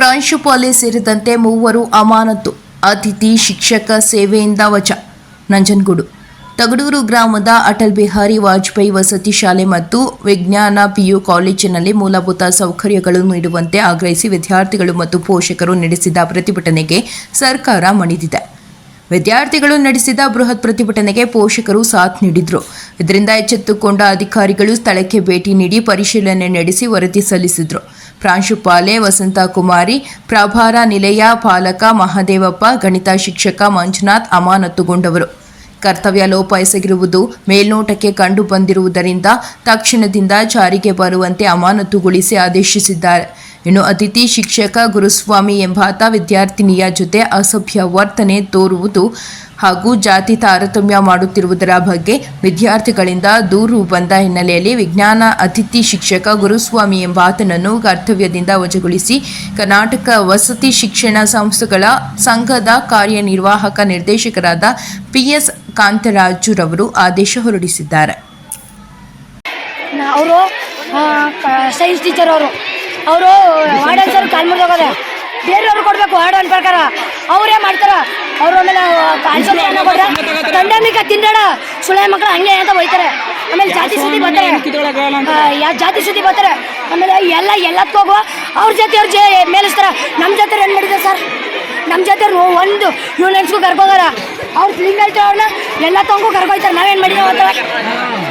ಪ್ರಾಂಶುಪಾಲೆ ಸೇರಿದಂತೆ ಮೂವರು ಅಮಾನತು ಅತಿಥಿ ಶಿಕ್ಷಕ ಸೇವೆಯಿಂದ ವಚ. ನಂಜನಗೂಡು. ತಗಡೂರು ಗ್ರಾಮದ ಅಟಲ್ ಬಿಹಾರಿ ವಾಜಪೇಯಿ ವಸತಿ ಶಾಲೆ ಮತ್ತು ವಿಜ್ಞಾನ ಪಿಯು ಕಾಲೇಜಿನಲ್ಲಿ ಮೂಲಭೂತ ಸೌಕರ್ಯಗಳು ನೀಡುವಂತೆ ಆಗ್ರಹಿಸಿ ವಿದ್ಯಾರ್ಥಿಗಳು ಮತ್ತು ಪೋಷಕರು ನಡೆಸಿದ ಪ್ರತಿಭಟನೆಗೆ ಸರ್ಕಾರ ಮಣಿದಿದೆ. ವಿದ್ಯಾರ್ಥಿಗಳು ನಡೆಸಿದ ಬೃಹತ್ ಪ್ರತಿಭಟನೆಗೆ ಪೋಷಕರು ಸಾಥ್ ನೀಡಿದರು. ಇದರಿಂದ ಎಚ್ಚೆತ್ತುಕೊಂಡ ಅಧಿಕಾರಿಗಳು ಸ್ಥಳಕ್ಕೆ ಭೇಟಿ ನೀಡಿ ಪರಿಶೀಲನೆ ನಡೆಸಿ ವರದಿ ಸಲ್ಲಿಸಿದ್ರು. ಪ್ರಾಂಶುಪಾಲೆ ವಸಂತ ಕುಮಾರಿ ಪ್ರಭಾರ ನಿಲಯ ಪಾಲಕ ಮಹದೇವಪ್ಪ, ಗಣಿತ ಶಿಕ್ಷಕ ಮಂಜುನಾಥ್ ಅಮಾನತುಗೊಂಡವರು. ಕರ್ತವ್ಯ ಲೋಪ ಎಸಗಿರುವುದು ಮೇಲ್ನೋಟಕ್ಕೆ ಕಂಡು ಬಂದಿರುವುದರಿಂದ ತಕ್ಷಣದಿಂದ ಜಾರಿಗೆ ಬರುವಂತೆ ಅಮಾನತುಗೊಳಿಸಿ ಆದೇಶಿಸಿದ್ದಾರೆ. ಇನ್ನು ಅತಿಥಿ ಶಿಕ್ಷಕ ಗುರುಸ್ವಾಮಿ ಎಂಬಾತ ವಿದ್ಯಾರ್ಥಿನಿಯ ಜೊತೆ ಅಸಭ್ಯ ವರ್ತನೆ ತೋರುವುದು ಹಾಗೂ ಜಾತಿ ತಾರತಮ್ಯ ಮಾಡುತ್ತಿರುವುದರ ಬಗ್ಗೆ ವಿದ್ಯಾರ್ಥಿಗಳಿಂದ ದೂರು ಬಂದ ಹಿನ್ನೆಲೆಯಲ್ಲಿ ವಿಜ್ಞಾನ ಅತಿಥಿ ಶಿಕ್ಷಕ ಗುರುಸ್ವಾಮಿ ಎಂಬಾತನನ್ನು ಕರ್ತವ್ಯದಿಂದ ವಜಗೊಳಿಸಿ ಕರ್ನಾಟಕ ವಸತಿ ಶಿಕ್ಷಣ ಸಂಸ್ಥೆಗಳ ಸಂಘದ ಕಾರ್ಯನಿರ್ವಾಹಕ ನಿರ್ದೇಶಕರಾದ ಪಿಎಸ್ ಕಾಂತರಾಜುರವರು ಆದೇಶ ಹೊರಡಿಸಿದ್ದಾರೆ. ಅವರು ಸೈನ್ಸ್ ಟೀಚರ್ ಅವರು. ಅವರು ಕಾಲ್ ಬೇರೆಯವ್ರು ಕೊಡಬೇಕು ಪ್ರಕಾರ. ಅವರೇ ಮಾಡ್ತಾರ. ಅವ್ರು ಆಮೇಲೆ ಕಾನ್ಸಲ್ ಏನೋ ಕೊಡ್ರೆ ದಂಡಮಿಕ ತಿಂದಡ ಸುಳೆ ಮಕ್ಕಳು ಹಂಗೆ ಅಂತ ಹೋಯ್ತಾರೆ ಆಮೇಲೆ ಜಾತಿ ಸುದ್ದಿ ಬರ್ತಾರೆ ಯಾವ ಯಾ ಜಾತಿ ಸುದ್ದಿ ಬರ್ತಾರೆ ಎಲ್ಲ ಎಲ್ಲದಕ್ಕೂ ಹೋಗುವ ಅವ್ರ ಜೊತೆ ಅವ್ರ ಜೇ ಮೇಲಿಸ್ತಾರ. ನಮ್ಮ ಜೊತೆ ಏನು ಮಾಡಿದ್ರು ಸರ್. ನಮ್ಮ ಜೊತೆ ಒಂದು ಯೂನಿಯನ್ಸ್ಗೂ ಕರ್ಕೋಗಾರ ಅವ್ರು ಫಿಲ್ಮ್ ಹೇಳ್ತಾರೆ ಅವ್ರನ್ನ ಎಲ್ಲ ತಂಗೂ ಕರ್ಕೊಯ್ತಾರೆ. ನಾವೇನು ಮಾಡಿದ್ದೀವಿ ಅಂತ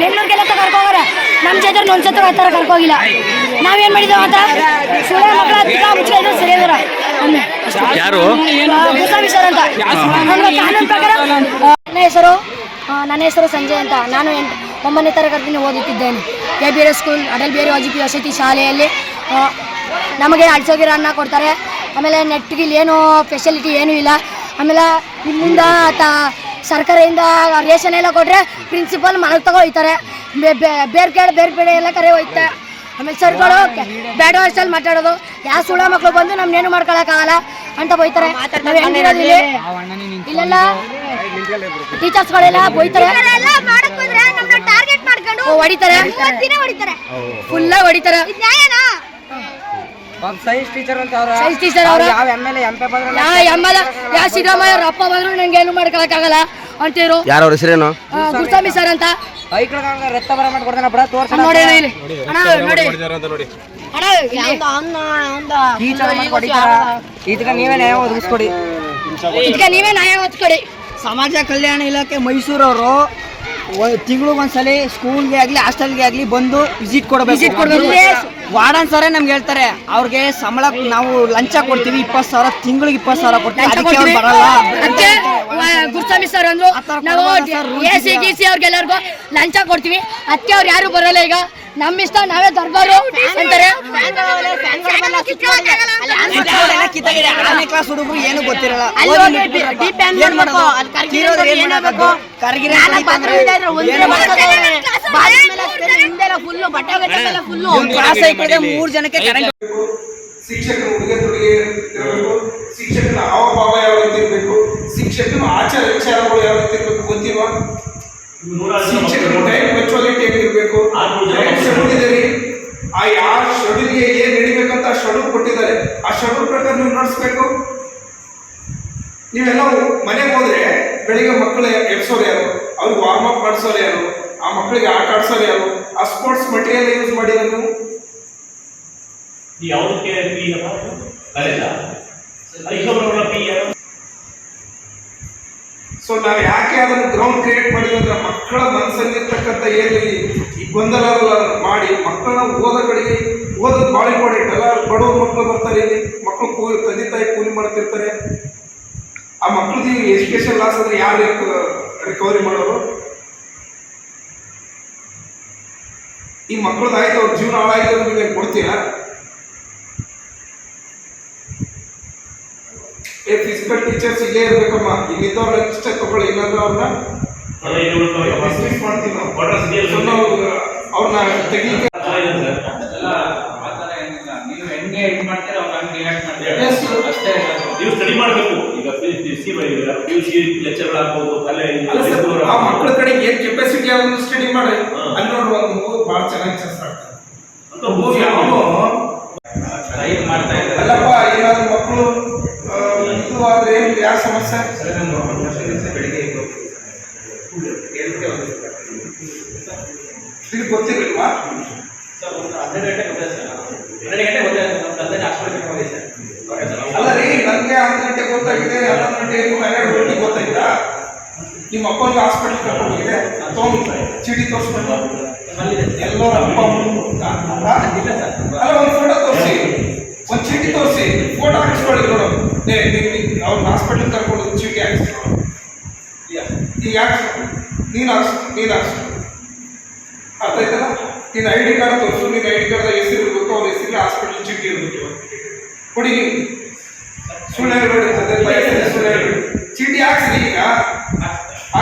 ಬೆಂಗಳೂರಿಗೆಲ್ಲ ಕರ್ಕೋಗಾರ ನಮ್ಮ ಜೊತೆ ಒಂದು ಸತ್ರ ಆ ಥರ ಕರ್ಕೋಗಿಲ್ಲ. ನಾವೇನು ಮಾಡಿದ್ದೇವೆ ಅಂತ ಸುಳ್ಳ ಮಕ್ಕಳ ಹತ್ತಿರ ಮುಚ್ಚಿದ್ರು ಸರಿ ಅದರ ಯಾರು? ಸರ್ ಅಂತ. ಕಾನೂನು ಪ್ರಕಾರ ನನ್ನ ಹೆಸರು ನನ್ನ ಹೆಸರು ಸಂಜಯ್ ಅಂತ. ನಾನು ಎಂಟು ಒಂಬತ್ತನೇ ತರಗತಿಯಿಂದ ಓದುತ್ತಿದ್ದೇನೆ. A B S school Atal Bihari Vajpayee ವಸತಿ ಶಾಲೆಯಲ್ಲಿ ನಮಗೆ ಸಾವಿರ ಅನ್ನ ಕೊಡ್ತಾರೆ. ಆಮೇಲೆ ನೆಟ್ಗೆ ಇಲ್ಲಿ ಏನು ಫೆಸಿಲಿಟಿ ಏನೂ ಇಲ್ಲ. ಆಮೇಲೆ ಇಲ್ಲಿಂದ ತ ಸರ್ಕಾರದಿಂದ ರೇಷನ್ ಎಲ್ಲ ಕೊಟ್ಟರೆ ಪ್ರಿನ್ಸಿಪಲ್ ಮನೆಗೆ ತಗೋಯ್ತಾರೆ ಹೋಯ್ತಾರೆ ಬೇರೆ ಕಡೆ ಬೇರೆ ಬೇರೆ ಎಲ್ಲ ಕರೆ ಹೋಯ್ತೆ ಆಮೇಲೆ ಸರ್ಗಳು ಬೇಡ ಅಷ್ಟಲ್ಲಿ ಮಾತಾಡೋದು. ಯಾವ ಸುಳ್ಳ ಮಕ್ಕಳು ಬಂದು ನಮ್ನೇನು ಮಾಡ್ಕೊಳಕ್ಕಾಗಲ್ಲ ಅಂತ ಬೈತಾರೆ. ಇಲ್ಲೆಲ್ಲ ಟೀಚರ್ಸ್ಗಳೆಲ್ಲ ಬೈತಾರೆ. ಹೊಡಿತಾರೆ? ಮೂವತ್ತು ದಿನ ಹೊಡಿತಾರೆ ಫುಲ್ಲ ಹೊಡಿತಾರೆ? ಇದ್ ನ್ಯಾಯನಾ? ಒಬ್ಬ ಸೈನ್ಸ್ ಟೀಚರ್ ಅಂತ ಅವ್ರ. ಸೈನ್ಸ್ ಟೀಚರ್ ಅವ್ರ? ಯಾವ ಎಂ ಎಲ್ ಎಂ ಪಿ ಬಂದ್ರೆ ಸಿದ್ದರಾಮಯ್ಯ ಅವ್ರ ಅಪ್ಪ ಬಂದ್ರು ನಂಗೆ ಏನು ಮಾಡ್ಕೊಳಕ್ಕಾಗಲ್ಲ. ಅಂತೀರು? ಯಾರ ಅವ್ರ ಹೆಸರೇನು? ಗುರುಸ್ವಾಮಿ ಸರ್ ಅಂತ. ಐಕ್ಳ ರಕ್ತ ಬರ ಮಾಡ್ಕೊಡ್ತಾನ ಬಿಡ ತೋರ್ಸ ನೋಡಿ ಅಣ್ಣ ಇಲ್ಲಿ ಅಣ್ಣ ನೋಡಿ. ಅಣ್ಣ ಇಲ್ಲಿ. ಟೀಚರ್ ಹೊಡಿತಾರ ಇದಕ್ಕೆ ನೀವೇ ನ್ಯಾಯ ಒದಗಿಸ್ಕೊಡಿ. ಇದಕ್ಕೆ ನೀವೇ ನ್ಯಾಯ ಒತ್ಕೊಡಿ ಸಮಾಜ ಕಲ್ಯಾಣ ಇಲಾಖೆ ಮೈಸೂರವರು ತಿಂಗಳಿಗೊಂದ್ಸಲಿ ಸ್ಕೂಲ್ಗೆ ಆಗ್ಲಿ ಹಾಸ್ಟೆಲ್ಗೆ ಆಗ್ಲಿ ಬಂದು ವಿಸಿಟ್ ಕೊಡಬೇಕು. ವಾರ್ಡನ್ ಸರೇ ನಮ್ಗೆ ಹೇಳ್ತಾರೆ ಅವ್ರಿಗೆ ಸಂಬಳ ನಾವು ಲಂಚ ಕೊಡ್ತೀವಿ ಇಪ್ಪತ್ತು ಸಾವಿರ ತಿಂಗಳಿಗೆ ಇಪ್ಪತ್ತು ಸಾವಿರ ಕೊಡ್ತೀವಿ ಲಂಚ ಅದಕ್ಕೆ ಅವ್ರು ಬರಲ್ಲ. ಅದಕ್ಕೆ ವ- ಗುರುಸ್ವಾಮಿ ಸರ್ ಅಂದ್ರು ನಾವು ಎ ಸಿ ಇದೆ. ಗಿ ಸಿ ಅವ್ರಿಗೆಲ್ಲರಿಗೂ ಲಂಚ ಕೊಡ್ತೀವಿ. ಅದಕ್ಕೆ ಅವ್ರು ಯಾರು ಬರಲ್ಲ ಈಗ. ನಮ್ಮ ಇಷ್ಟ ನಾವೇ ದರ್ಬಾರು ಅಂತಾರೆ. ಆರನೇ ಕ್ಲಾಸ್ ಹುಡುಗರು ಏನು ಗೊತ್ತಿರಲ್ಲ ಮೂರ್ ಜನಕ್ಕೆ ಕರೆಂಟ್ ಶಿಕ್ಷಕರ ಉಡುಗೆ ತೊಡುಗೆ ಇರಬೇಕು. ಶಿಕ್ಷಕನ ಹಾವಭಾವ ಯಾವ ರೀತಿ ಇರಬೇಕು? ಶಿಕ್ಷಕನ ಆಚಾರ ವಿಚಾರಗಳು ಯಾವ ರೀತಿ ಇರಬೇಕು ಗೊತ್ತಿಲ್ವಾ? ಶಿಕ್ಷಕರ ಪ್ರಕಾರ ನೀವು ನಡೆಸ್ಬೇಕು. ನೀವೆಲ್ಲ ಮನೆಗೆ ಹೋದ್ರೆ ಬೆಳಿಗ್ಗೆ ಮಕ್ಕಳು ಎಬ್ಸೋರು ಯಾರು? ಅವ್ರಿಗೆ ವಾರ್ಮ್ ಅಪ್ ಮಾಡಿಸೋರು ಯಾರು? ಆ ಮಕ್ಕಳಿಗೆ ಆಟ ಆಡ್ಸೋರು ಯಾರು? ಆ ಸ್ಪೋರ್ಟ್ಸ್ ಮಟೀರಿಯಲ್ ಯೂಸ್ ಮಾಡಿದ್ರೆ ನೀವು? ಸೊ ನಾವು ಯಾಕೆ ಅದನ್ನು ಗ್ರೌಂಡ್ ಕ್ರಿಯೇಟ್ ಮಾಡಿದ್ವಿ ಅಂದ್ರೆ ಮಕ್ಕಳ ಮನಸ್ಸಲ್ಲಿರ್ತಕ್ಕಂಥ ಏನು ಈ ಈ ಗೊಂದಲ ಮಾಡಿ ಮಕ್ಕಳನ್ನ ಓದೋ ಕಡೆಗೆ ಓದೋದು ಭಾಳ ಇಂಪಾರ್ಟೆಂಟ್ ಎಲ್ಲ ಬಡವ್ರ ಮಕ್ಕಳು ಬರ್ತಾರೆ ಇಲ್ಲಿ ಮಕ್ಕಳು ಕೂಲಿ ತಂದೆ ತಾಯಿ ಕೂಲಿ ಮಾಡ್ತಿರ್ತಾರೆ ಆ ಮಕ್ಕಳದ್ದು ಎಜುಕೇಶನ್ ಲಾಸ್ ಅಂದ್ರೆ ಯಾರು ರಿಕವರಿ ಮಾಡೋರು? ಈ ಮಕ್ಕಳದ್ದು ಆಯ್ತು ಅವ್ರ ಜೀವನ ಹಾಳಾಯ್ತು ಅಂದ್ರೆ ನೀವು ಕೊಡ್ತೀರಾ ಏ ಫಿಸಿಕಲ್ ಟೀಚರ್ಸ್ ಇಲ್ಲೇ ಇರ್ಬೇಕಮ್ಮ. ಇಲ್ಲಿದ್ದವ್ರ ಇಷ್ಟ ತಗೊಳ್ಳಿ ಇಲ್ಲಾಂದ್ರೆ ಅವ್ರನ್ನ ಮಾಡ್ತೀವಿ ಅವ್ರನ್ನ ತೆಗಿಲಿಕ್ಕೆ Sir. ನೀವು ಸ್ಟಡಿ ಮಾಡಬೇಕು. ಈಗ P C P U C lecture ಆಗ್ಬೋದು ಅಲ್ಲ ಆ ಮಕ್ಕಳ ಕಡೆ ಏನ್ ಕೆಪಾಸಿಟಿ ಅದನ್ನು ಸ್ಟಡಿ ಮಾಡಿ ಅಲ್ಲಿ ನೋಡುವ ಒಂದು ಮಗು ಭಾಳ ಚೆನ್ನಾಗಿ ಚೆಸ್ ಆಗ್ತದೆ ಅಂತ ಹೋಗಿ ಅವನು ಮಾಡ್ತಾ ಇದ್ದಾರೆ. ಅಲ್ಲಪ್ಪ ಏನಾದ್ರು ಮಕ್ಕಳು ಇದು ಆದ್ರೆ ಯಾರ ಸಮಸ್ಯೆ? ಇದು ಗೊತ್ತಿರಲಿಲ್ವಾ? ಸರ್ ಒಂದು ಹನ್ನೆರಡು ಗಂಟೆ ಸರ್ ಹನ್ನೆರಡು ಗಂಟೆ ಗೊತ್ತಾಯ್ತು ನಮ್ಮ ತಂದೆ ಹಾಸ್ಪಿಟಲ್ಗೆ ಹೋಗಿ ಸರ್ ಓಕೆ ಸರ್ ಅಲ್ಲ ರೀ ನನಗೆ ಹತ್ತು ಗಂಟೆ ಗೊತ್ತಾಗಿದೆ ಹನ್ನೊಂದು ಗಂಟೆ ಹನ್ನೆರಡು ಗಂಟೆಗೆ ಗೊತ್ತಾಯ್ತಾ ನಿಮ್ಮ ಅಪ್ಪನಿಗೆ ಹಾಸ್ಪಿಟಲ್ ಕರ್ಕೊಂಡು ಹೋಗಿದೆ ತೊಗೊಂಡು ಚೀಟಿ ತೋರಿಸ್ಬೇಕು ಎಲ್ಲರ ಅಪ್ಪ ಅಲ್ಲ, ಒಂದು ಫೋಟೋ ತೋರಿಸಿ. ಒಂದು ಚೀಟಿ ತೋರಿಸಿ. ಫೋಟೋ ಹಾಕಿಸ್ಕೊಳ್ಳಿ ನೋಡು. ಏ ಅವ್ರನ್ನ ಹಾಸ್ಪಿಟಲ್ ಕರ್ಕೊಂಡು ಚೀಟಿ ಹಾಕಿಸ್ಕೊಳ್ಳೋ ಈಗ ಯಾಕೆ ನೀನು ಹಾಕ್ಸ್ ನೀನು ಹಾಕ್ಸ್. ಅರ್ಥ ಆಯ್ತಲ್ಲ ನೀನು ಐ ಡಿ ಕಾರ್ಡ್ ತೋರಿಸು. ನಿನ್ನ ಐ ಡಿ ಕಾರ್ಡ್ ಹೆಸರು ಇರಬೇಕು. ಅವ್ರ ಹೆಸರಿಗೆ ಹಾಸ್ಪಿಟ್ಲ್ ಚೀಟಿ ಇರಬೇಕು ಕೊಡಿ ನೀವು ಸುಳ್ಳು ಹೇಳ್ಬೇಡಿ ಸುಳ್ಳು ಹೇಳ್ಬೇಡಿ. ಚೀಟಿ ಹಾಕ್ಸಿ ಈಗ.